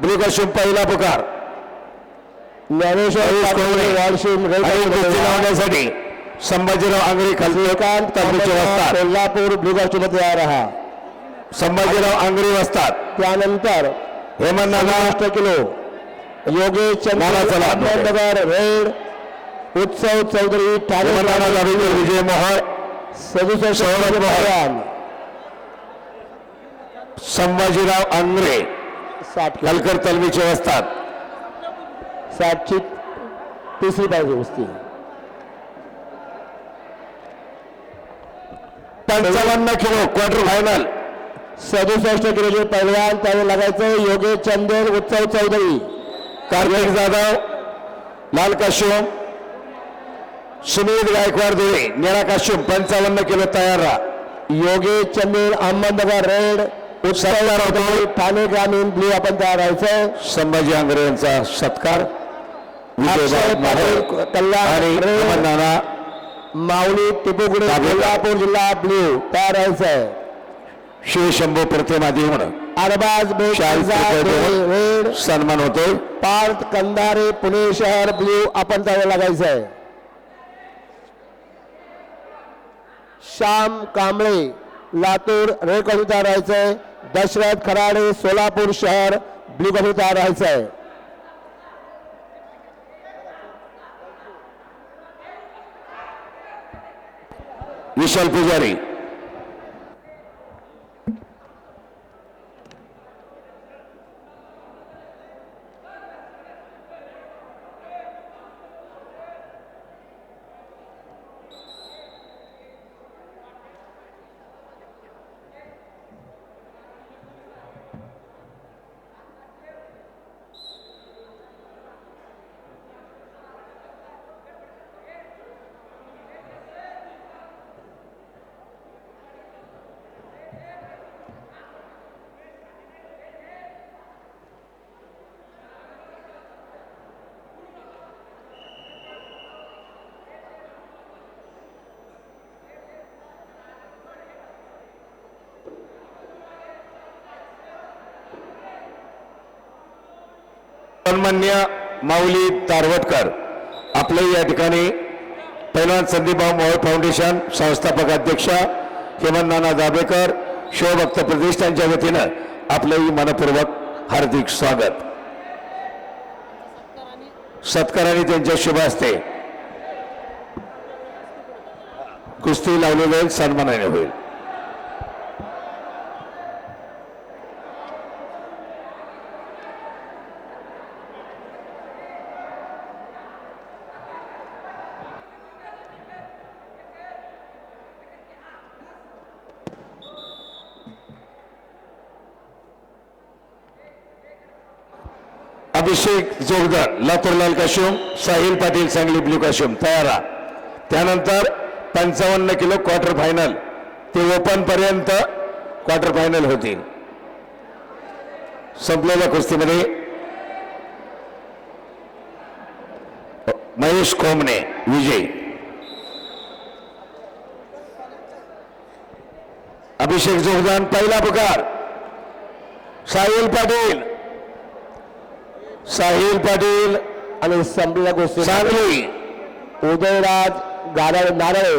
ब्रिकाशूम पहिला पुकार ज्ञानेश्वर आयुष पाटील, कोळवे वाळशिम, आणि कुस्ती रेल्वे लावण्यासाठी संभाजीराव आंगरे खालती श्रीकांत तालुक्याचे वसतात कोल्हापूर ब्लूगावची तयार रहा. संभाजीराव आंगरे वसतात. त्यानंतर हेमंत नाना महाराष्ट्र किलो. योगेश नाना चंद्र चला. अहमदनगर रेड. उत्सव चौधरी ठाणे हेमंत नाना जाधव विजय मोहळ. सदुसष्ट सौरभ मोहळ. भगवान संभाजीराव आंगरे. साठ किलो. कलकर तलमीचे वसतात. साठची तिसरी पाहिजे कुस्ती पंचावन्न किलो क्वार्टर फायनल सदुसष्ट किलोचे पैलवान त्याने लागायचं योगेश चंदेर उत्सव चौधरी. कार्तिक जाधव लाल काश्यम सुनील गायकवाड देळे निळा काश्यम पंचावन्न किलो तयार राहा. योगेश चंदेर अहमदनगर रेड. ठाणे ग्रामीण ब्ल्यू आपण तयार राहायचं संभाजी आंग्रे यांचा सत्कार. कल्याण माऊली टिपूगुडे. कोल्हापूर जिल्हा ब्ल्यू तयार राहायचं शिवशंभू प्रतिमा देऊन अरबाज सन्मान होतोय पार्थ कंदारे पुणे शहर ब्ल्यू आपण त्याला लागायचंय श्याम कांबळे. लातूर रेड कॉफी तयार आहे दशरथ खराडे सोलापूर शहर ब्ल्यू कॉफी तयार आहे विशाल पुजारी. सन्मान्य माऊली तारवटकर आपले या ठिकाणी पैलवान संदीपभाऊ मोहोळ फाउंडेशन संस्थापक अध्यक्ष हेमंत नाना दाभेकर शिवभक्त प्रतिष्ठानच्या वतीनं आपलंही मनपूर्वक हार्दिक स्वागत. सत्काराने त्यांच्या शुभ असते कुस्ती लावली जाईल सन्मानाने होईल. अभिषेक जोगदार लातूर काशिम साहिल पाटील सांगली ब्लू काशुम तयार त्यानंतर पंचावन्न किलो क्वार्टर फायनल ते ओपन पर्यंत क्वार्टर फायनल होतील. संपलेल्या कुस्तीमध्ये महेश कोमणे विजयी. अभिषेक जोगदान पहिला पुकार. साहिल पाटील साहिल पाटील आणि संपलेल्या गोष्टी सांगली उदयराज गाडा नारळे.